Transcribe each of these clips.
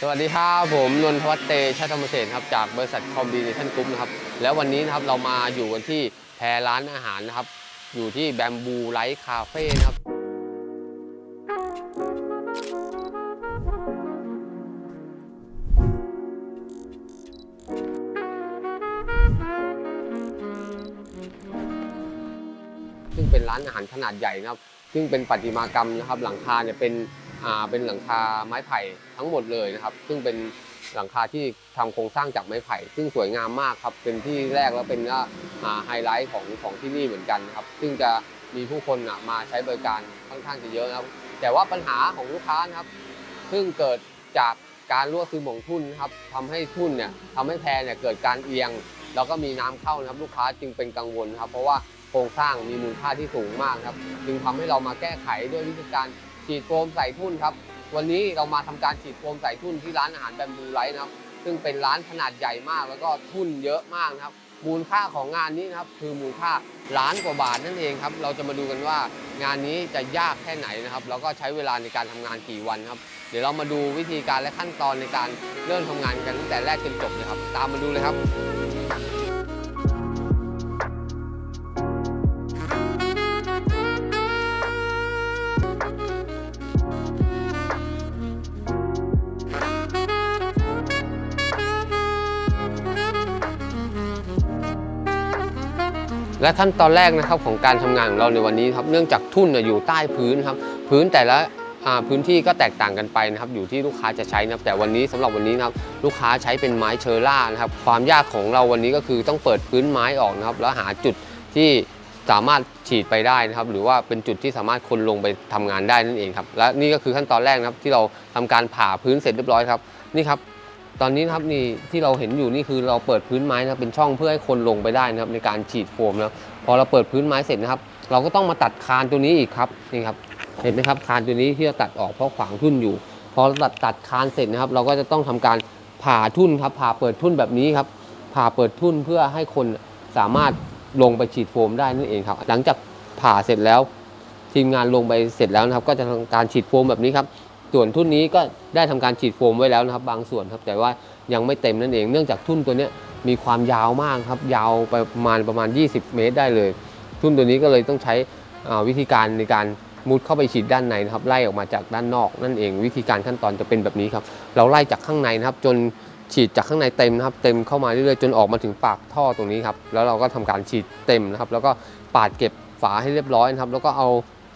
สวัสดีครับผมนนทวัฒเตชะธรรมเศรษฐ์ครับจากบริษัทคอมบิเนชั่นกรุ๊ปนะครับแล้ววันนี้นะครับเรามาอยู่กันที่แพรร้านอาหารนะครับ อยู่ที่แบมบูไลท์คาเฟ่นะครับ ซึ่งเป็นร้านอาหารขนาดใหญ่นะครับ ซึ่งเป็นประติมากรรมนะครับ หลังคาเนี่ยเป็น เป็นหลังคาไม้ไผ่ทั้งหมดเลยนะครับ ซึ่งเป็นหลังคาที่ทำโครงสร้างจากไม้ไผ่ ซึ่งสวยงามมากครับ เป็นที่แรกแล้วเป็นอ่าไฮไลท์ของของที่นี่เหมือนกันครับ ซึ่งจะมีผู้คนอะมาใช้บริการค่อนข้างจะเยอะนะครับ แต่ว่าปัญหาของลูกค้านะครับ ซึ่งเกิดจากการรั่วซึมของทุ่นนะครับทำให้ทุ่นเนี่ยทำให้แพรเนี่ยเกิดการเอียง แล้วก็มีน้ำเข้านะครับลูกค้าจึงเป็นกังวลครับ เพราะว่าโครงสร้างมีมูลค่าที่สูงมากครับ จึงทำให้เรามาแก้ไขด้วยวิธีการ ฉีดโฟมใส่ทุ่นครับ วันนี้เรามาทำการฉีดโฟมใส่ทุ่นที่ร้านอาหารแบมบูไลท์นะครับ ซึ่งเป็นร้านขนาดใหญ่มากแล้วก็ทุ่นเยอะมากนะครับ มูลค่าของงานนี้นะครับคือมูลค่าล้านกว่าบาทนั่นเองครับ เราจะมาดูกันว่างานนี้จะยากแค่ไหนนะครับ แล้วก็ใช้เวลาในการทำงานกี่วันครับ เดี๋ยวเรามาดูวิธีการและขั้นตอนในการเริ่มทำงานกันตั้งแต่แรกจนจบเลยครับ ตามมาดูเลยครับ และขั้นตอนแรกนะครับของการทำงานของเราในวันนี้ครับเนื่องจากทุ่นอยู่ใต้พื้นครับพื้นแต่ละพื้นที่ก็แตกต่างกันไปนะครับอยู่ที่ลูกค้าจะใช้นะครับแต่วันนี้สำหรับวันนี้นะครับลูกค้าใช้เป็นไม้เชอร่านะครับความยากของเราวันนี้ก็คือต้องเปิดพื้นไม้ออกนะครับแล้วหาจุดที่สามารถฉีดไปได้นะครับหรือว่าเป็นจุดที่สามารถคนลงไปทำงานได้นั่นเองครับและนี่ก็คือขั้นตอนแรกนะครับที่เราทำการผ่าพื้นเสร็จเรียบร้อยครับนี่ครับ ตอนนี้ครับนี่ที่เราเห็นอยู่นี่คือเราเปิดพื้นไม้นะเป็นช่องเพื่อให้คนลงไปได้นะครับในการฉีดโฟมนะครับพอเราเปิดพื้นไม้เสร็จนะครับ เราก็ต้องมาตัดคานตัวนี้อีกครับนี่ครับเห็นไหมครับคานตัวนี้ที่เราตัดออกเพราะขวางทุ่นอยู่ พอเราตัดตัดคานเสร็จนะครับ เราก็จะต้องทำการผ่าทุ่นครับผ่าเปิดทุ่นแบบนี้ครับผ่าเปิดทุ่นเพื่อให้คนสามารถลงไปฉีดโฟมได้นั่นเองครับ หลังจากผ่าเสร็จแล้ว ทีมงานลงไปเสร็จแล้วนะครับ ก็จะทำการฉีดโฟมแบบนี้ครับ ส่วนทุ่นนี้ก็ได้ทำการฉีดโฟมไว้แล้วนะครับ บางส่วนครับแต่ว่ายังไม่เต็มนั่นเองเนื่องจากทุ่นตัวนี้มีความยาวมากครับ ยาวไปประมาณประมาณ 20 เมตรได้เลย ทุ่นตัวนี้ก็เลยต้องใช้วิธีการในการมุดเข้าไปฉีดด้านในนะครับไล่ออกมาจากด้านนอกนั่นเอง วิธีการขั้นตอนจะเป็นแบบนี้ครับ เราไล่จากข้างในนะครับ จนฉีดจากข้างในเต็มนะครับ เต็มเข้ามาเรื่อยๆจนออกมาถึงปากท่อตรงนี้ครับแล้วเราก็ทำการฉีดเต็มนะครับ แล้วก็ปาดเก็บฝาให้เรียบร้อยนะครับ แล้วก็เอา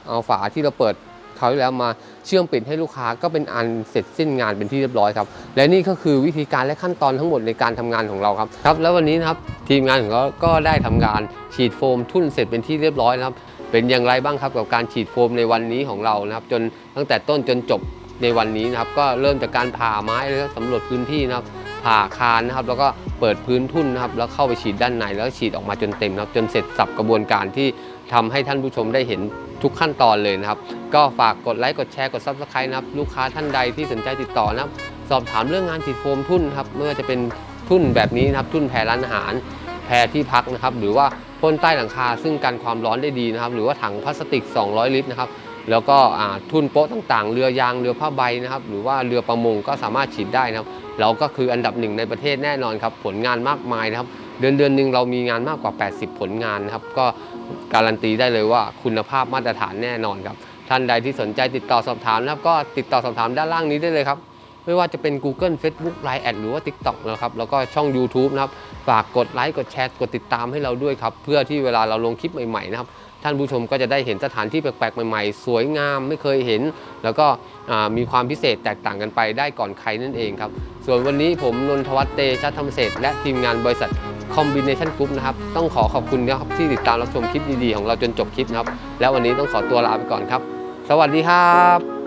เอาฝาที่เราเปิด คราวที่แล้วมาเชื่อมปิดให้ลูกค้าก็เป็นอันเสร็จสิ้นงานเป็นที่เรียบร้อยครับ และนี่ก็คือวิธีการและขั้นตอนทั้งหมดในการทำงานของเราครับครับ แล้ววันนี้นะครับทีมงานของเราก็ได้ทำการฉีดโฟมทุ่นเสร็จเป็นที่เรียบร้อยนะครับ เป็นอย่างไรบ้างครับกับการฉีดโฟมในวันนี้ของเรานะครับ จนตั้งแต่ต้นจนจบในวันนี้นะครับ ก็เริ่มจากการผ่าไม้แล้วสำรวจพื้นที่นะครับผ่าคานนะครับ แล้วก็ เปิดพื้นทุ่นนะครับแล้วเข้าไปฉีดด้านในแล้วฉีดออกมาจนเต็มนะครับจนเสร็จสับกระบวนการที่ทำให้ท่านผู้ชมได้เห็นทุกขั้นตอนเลยนะครับ ก็ฝากกดไลค์กดแชร์กด subscribe นะครับลูกค้าท่านใดที่สนใจติดต่อนะครับสอบถามเรื่องงานฉีดโฟมทุ่นครับไม่ว่าจะเป็นทุ่นแบบนี้นะครับทุ่นแพรร้านอาหารแพรที่พักนะครับหรือว่าพ่นใต้หลังคาซึ่งกันความร้อนได้ดีนะครับ หรือว่าถังพลาสติก 200 ลิตรนะครับแล้วก็ทุ่นโป๊ะต่างๆ เรือยางเรือผ้าใบนะครับ หรือว่าเรือประมงก็สามารถฉีดได้นะครับ เราก็คืออันดับหนึ่งในประเทศแน่นอนครับผลงานมากมายนะครับ เดือนเดือนหนึ่งเรามีงานมากกว่า 80 ผลงานนะครับ ก็การันตีได้เลยว่าคุณภาพมาตรฐานแน่นอนครับท่านใดที่สนใจติดต่อสอบถามนะครับก็ติดต่อสอบถามด้านล่างนี้ได้เลยครับไม่ว่าจะเป็น Google Facebook Line แอดหรือว่า TikTok นะครับแล้วก็ช่อง YouTube นะครับ ฝากกดไลค์กดแชร์กดติดตามให้เราด้วยครับ เพื่อที่เวลาเราลงคลิปใหม่ๆนะครับท่านผู้ชมก็จะได้เห็นสถานที่แปลกๆ ใหม่ๆ สวยงามไม่เคยเห็น แล้วก็มีความพิเศษแตกต่างกันไปได้ก่อนใครนั่นเองครับ ส่วนวันนี้ผมนนทวัฒน์เตชะธรรมเศษฐ์และทีมงานบริษัท Combination Group นะครับ ต้องขอขอบคุณนะครับที่ติดตามรับชมคลิปดีๆ ของเราจนจบคลิปนะครับ แล้ววันนี้ต้องขอตัวลาไปก่อนครับ สวัสดีครับ